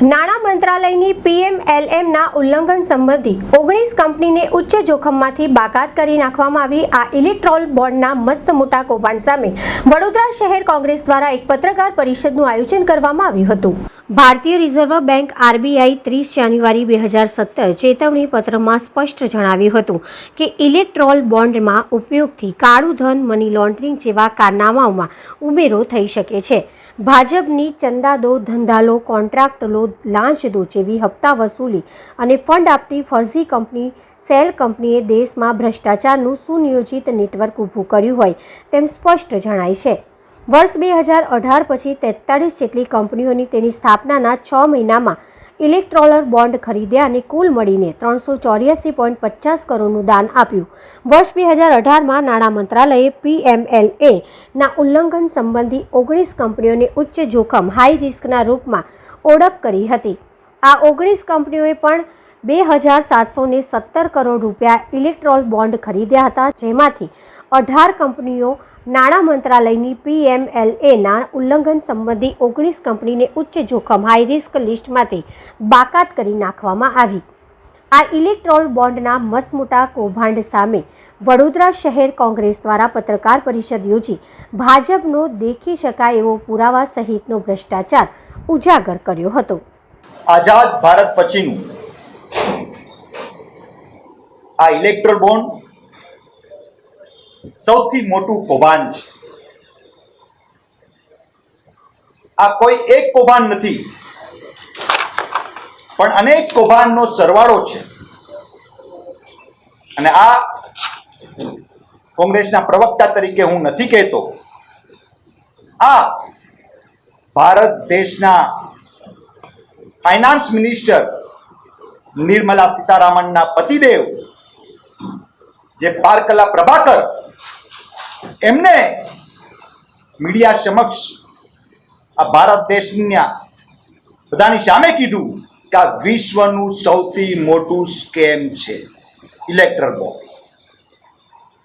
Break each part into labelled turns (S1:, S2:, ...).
S1: નાણાં મંત્રાલયની પીએમએલએમના ઉલ્લંઘન સંબંધી ઓગણીસ કંપનીને ઉચ્ચ જોખમમાંથી બાકાત કરી નાખવામાં આવી આ ઇલેક્ટ્રોલ બોન્ડના મસ્ત મોટા કૌભાંડ સામે વડોદરા શહેર કોંગ્રેસ દ્વારા એક પત્રકાર પરિષદનું આયોજન કરવામાં આવ્યું હતું. ભારતીય રિઝર્વ બેંક આરબીઆઈ ત્રીસ જાન્યુઆરી બે હજાર સત્તર ચેતવણી પત્રમાં સ્પષ્ટ જણાવ્યું હતું કે ઇલેક્ટ્રોલ બોન્ડમાં ઉપયોગથી કાળું ધન મની લોન્ડરિંગ જેવા કારનામાઓમાં ઉમેરો થઈ શકે છે. ભાજપની ચંદા દો ધંધા લો કોન્ટ્રાક્ટ લો લાંચ દો જેવી હપ્તા વસૂલી અને ફંડ આપતી ફરજી કંપની, સેલ કંપનીએ દેશમાં ભ્રષ્ટાચારનું સુનિયોજિત નેટવર્ક ઊભું કર્યું હોય તેમ સ્પષ્ટ જણાય છે. વર્ષ બે હજાર અઢાર પછી તેતાળીસ જેટલી કંપનીઓની તેની સ્થાપનાના છ મહિનામાં ઇલેક્ટ્રોલર બોન્ડ ખરીદ્યા અને કુલ મળીને ત્રણસો ચોર્યાસી પોઈન્ટ પચાસ કરોડનું દાન આપ્યું. વર્ષ બે હજાર અઢારમાં નાણાં મંત્રાલયે પીએમએલએ ના ઉલ્લંઘન સંબંધી ઓગણીસ કંપનીઓને ઉચ્ચ જોખમ હાઈ રિસ્કના રૂપમાં ઓળખ કરી હતી. આ ઓગણીસ કંપનીઓએ પણ બે હજાર સાતસો સત્તર કરોડ રૂપિયા ઇલેક્ટ્રોલ બોન્ડ ખરીદ્યા હતા, જેમાંથી અઢાર કંપનીઓ નાણાં મંત્રાલયની પીએમએલએના ઉલ્લંઘન સંબંધી ઓગણીસ કંપનીને ઉચ્ચ જોખમ હાઈ રિસ્ક લિસ્ટમાંથી બાકાત કરી નાખવામાં આવી. આ ઇલેક્ટ્રોલ બોન્ડના મસમોટા કૌભાંડ સામે વડોદરા શહેર કોંગ્રેસ દ્વારા પત્રકાર પરિષદ યોજી ભાજપનો દેખી શકાય એવો પુરાવા સહિતનો ભ્રષ્ટાચાર ઉજાગર કર્યો હતો.
S2: આઝાદ ભારત પછીનું આ ઇલેક્ટ્રોલ બોન્ડ સૌથી મોટું કૌભાંડ છે. આ કોઈ એક કૌભાંડ નથી. પણ અનેક કૌભાંડનો સરવાળો છે. અને આ કોંગ્રેસના પ્રવક્તા તરીકે હું નથી કહેતો. આ ભારત દેશના ફાઇનાન્સ મિનિસ્ટર નિર્મલા સીતારામનના પતિદેવ જે પારકલા પ્રભાકર, એમને મીડિયા સમક્ષ આ ભારત દેશના બધાની સામે કીધું કે આ વિશ્વનું સૌથી મોટું સ્કેમ છે ઇલેક્ટ્રલ બોન્ડ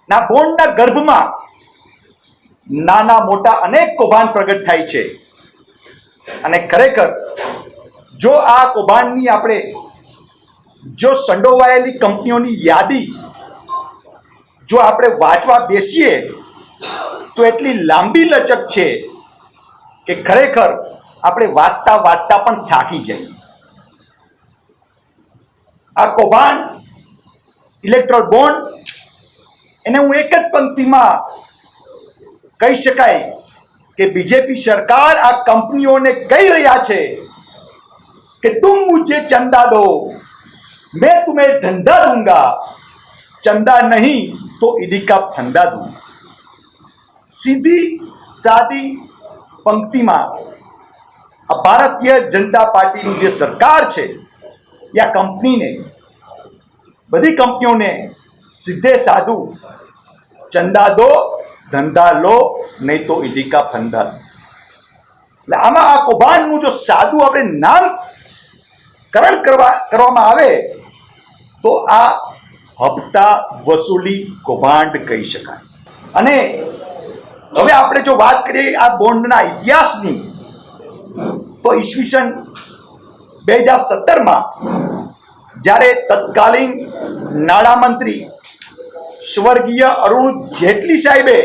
S2: ના, બોન્ડના ગર્ભમાં નાના, મોટા, અનેક કૌભાંડ પ્રગટ થાય છે. અને ખરેખર, જો આ કૌભાંડની આપણે જો સંડોવાયેલી કંપનીઓની યાદી જો આપણે વાંચવા બેસીએ, તો એટલી લાંબી લચક છે કે ખરેખર આપણે વાંચતા વાંચતા પણ થાકી જઈએ આ કૌભાંડ ઇલેક્ટ્રોન બોન્ડ એને હું એક જ પંક્તિમાં કહી શકાય કે બીજેપી સરકાર આ કંપનીઓને કહી રહ્યા છે કે તું મુજે ચંદા દો, મેં તુમે ધંધા દૂંગા, ચંદા નહીં तो ईडी का फंदा दूंगा સીધી સાદી પંક્તિમાં આ ભારતીય જનતા પાર્ટીની જે સરકાર છે એ આ કંપનીને બધી કંપનીઓને સીધે સાધું ચંદા દો ધંધા લો નહીં તો ઈડી કા ફંદા દો એટલે આમાં આ કૌભાંડનું જો સાદું આપણે નામ કરણ કરવા કરવામાં આવે તો આ હપ્તા વસૂલી કૌભાંડ કહી શકાય. અને હવે આપણે જો વાત કરીએ આ બોન્ડના ઇતિહાસની, તો ઈસવીસન બે હજાર સત્તરમાં જ્યારે તત્કાલીન નાણામંત્રી સ્વર્ગીય અરુણ જેટલી સાહેબે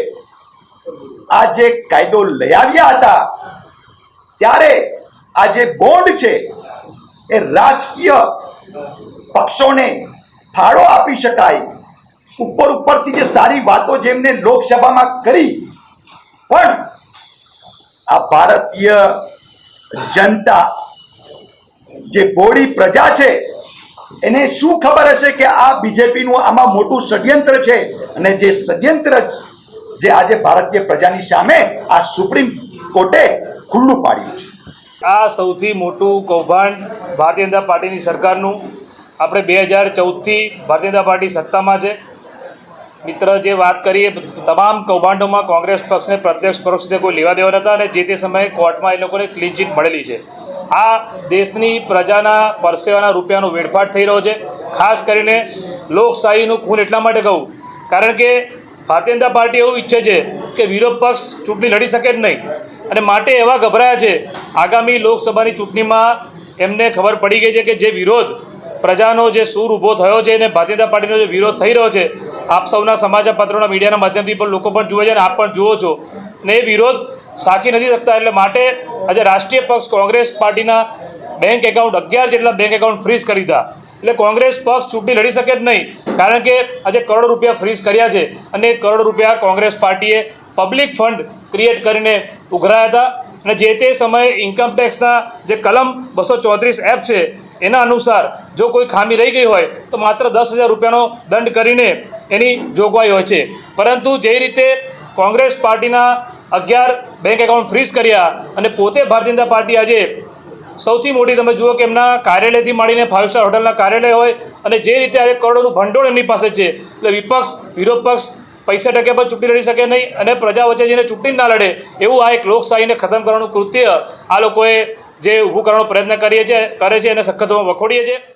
S2: આ જે કાયદો લઈ આવ્યા હતા, ત્યારે આ જે બોન્ડ છે, એ રાજકીય પક્ષોને ફાળો આપી શકાય. ઉપર ઉપરથી જે સારી વાતો જેમને લોકસભામાં કરી, પણ આ ભારતીય જનતા જે બોડી પ્રજા છે, એને શું ખબર હશે કે આ બીજેપીનું આમાં મોટું ષડયંત્ર છે? અને જે ષડયંત્ર જે આજે ભારતીય પ્રજાની સામે આ સુપ્રીમ કોર્ટે ખુલ્લું પાડ્યું છે.
S3: આ સૌથી મોટું કૌભાંડ ભારતીય જનતા પાર્ટીની સરકારનું આપણે બે હજાર ચૌદથી ભારતીય જનતા પાર્ટી સત્તામાં છે. મિત્ર, જે વાત કરીએ, તમામ કૌભાંડોમાં કોંગ્રેસ પક્ષને પ્રત્યક્ષ પરોક્ષ રીતે કોઈ લેવા દેવા નહોતા અને જે તે સમયે કોર્ટમાં એ લોકોને ક્લીન ચીટ મળેલી છે. આ દેશની પ્રજાના પરસેવાના રૂપિયાનો વેડફાટ થઈ રહ્યો છે. ખાસ કરીને લોકશાહીનું ખૂન એટલા માટે કહું, કારણ કે ભારતીય જનતા પાર્ટી એવું ઈચ્છે છે કે વિરોધ પક્ષ ચૂંટણી લડી શકે જ નહીં. અને માટે એવા ગભરાયા છે, આગામી લોકસભાની ચૂંટણીમાં એમને ખબર પડી ગઈ છે કે જે વિરોધ પ્રજાનો જે સૂર ઊભો થયો છે અને ભારતીય પાર્ટીનો જે વિરોધ થઈ રહ્યો છે, આપ સૌના સમાચારપત્રોના મીડિયાના માધ્યમથી પણ લોકો પણ જુએ છે અને આપ પણ જુઓ છો. ને એ વિરોધ સાચી નથી શકતા એટલે માટે આજે રાષ્ટ્રીય પક્ષ કોંગ્રેસ પાર્ટીના બેંક એકાઉન્ટ અગિયાર જેટલા બેંક એકાઉન્ટ ફ્રીઝ કરી દીધા. એટલે કોંગ્રેસ પક્ષ ચૂંટણી લડી શકે જ નહીં, કારણ કે આજે કરોડો રૂપિયા ફ્રીઝ કર્યા છે અને કરોડ રૂપિયા કોંગ્રેસ પાર્ટીએ પબ્લિક ફંડ ક્રિએટ કરીને ઉઘરાયા હતા. અને જે તે સમયે ઇન્કમ ટેક્સના જે કલમ બસો ચોત્રીસ એપ છે એના અનુસાર જો કોઈ ખામી રહી ગઈ હોય તો માત્ર દસ હજાર રૂપિયાનો દંડ કરીને એની જોગવાઈ હોય છે. પરંતુ જે રીતે કોંગ્રેસ પાર્ટીના અગિયાર બેંક એકાઉન્ટ ફ્રીઝ કર્યા અને પોતે ભારતીય જનતા પાર્ટી આજે સૌથી મોટી તમે જુઓ કે એમના કાર્યાલયથી માંડીને ફાઇવ સ્ટાર હોટલના કાર્યાલય હોય અને જે રીતે આજે કરોડોનું ભંડોળ એમની પાસે છે. એટલે વિપક્ષ, વિરોધ પક્ષ પૈસા ટકે પણ ચૂંટણી લડી શકે નહીં અને પ્રજા વચ્ચે જઈને ચૂંટણી ના લડે એવું આ એક લોકશાહીને ખતમ કરવાનું કૃત્ય આ લોકોએ જે ઊભું કરવાનો પ્રયત્ન કરીએ છીએ કરે છે એને સખત વખોડીએ છીએ.